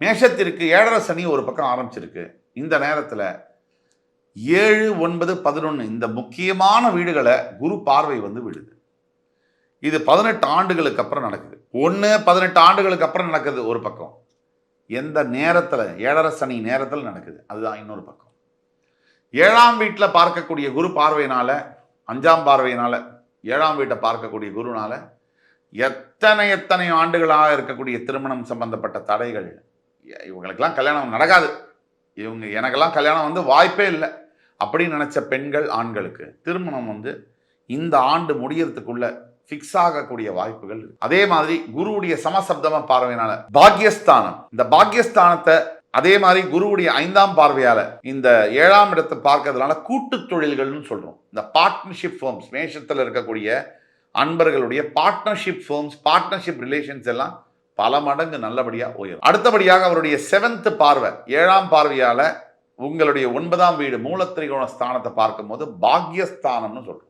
மேஷத்திற்கு ஏழரை சனி ஒரு பக்கம் ஆரம்பிச்சிருக்கு. இந்த நேரத்தில் ஏழு ஒன்பது பதினொன்று இந்த முக்கியமான வீடுகளை குரு பார்வை வந்து விடுது. இது பதினெட்டு ஆண்டுகளுக்கு அப்புறம் நடக்குது. ஒன்று பதினெட்டு ஆண்டுகளுக்கு அப்புறம் நடக்குது ஒரு பக்கம். எந்த நேரத்தில்? ஏழரை சனி நேரத்தில் நடக்குது. அதுதான் இன்னொரு பக்கம். ஏழாம் வீட்டில் பார்க்கக்கூடிய குரு பார்வையினால் அஞ்சாம் பார்வையினால் ஏழாம் வீட்டை பார்க்கக்கூடிய குருனால் எத்தனை எத்தனை ஆண்டுகளாக இருக்கக்கூடிய திருமணம் சம்பந்தப்பட்ட தடைகள் இவங்களுக்கெல்லாம் கல்யாணம் நடக்காது. இவங்க எனக்கெல்லாம் கல்யாணம் வந்து வாய்ப்பே இல்லை. அப்படின்னு நினச்ச பெண்கள் ஆண்களுக்கு திருமணம் வந்து இந்த ஆண்டு முடியறதுக்குள்ள ஃபிக்ஸ் ஆகக்கூடிய வாய்ப்புகள் அதே மாதிரி குருவுடைய சமசப்தம பார்வையினால பாக்யஸ்தானம். இந்த பாக்யஸ்தானத்தை அதே மாதிரி குருவுடைய ஐந்தாம் பார்வையால இந்த ஏழாம் இடத்தை பார்க்கறதுனால கூட்டு தொழில்கள்னு சொல்றோம். இந்த பார்ட்னர்ஷிப் ஃபர்ம்ஸ் மேஷத்தில் இருக்கக்கூடிய அன்பர்களுடைய பார்ட்னர்ஷிப் ஃபர்ம்ஸ் பார்ட்னர்ஷிப் ரிலேஷன்ஸ் எல்லாம் பல மடங்கு நல்லபடியாக உயரும். அடுத்தபடியாக அவருடைய செவன்த் பார்வை ஏழாம் பார்வையால் உங்களுடைய ஒன்பதாம் வீடு மூலத்திரிகோண ஸ்தானத்தை பார்க்கும்போது பாக்யஸ்தானம்னு சொல்கிறோம்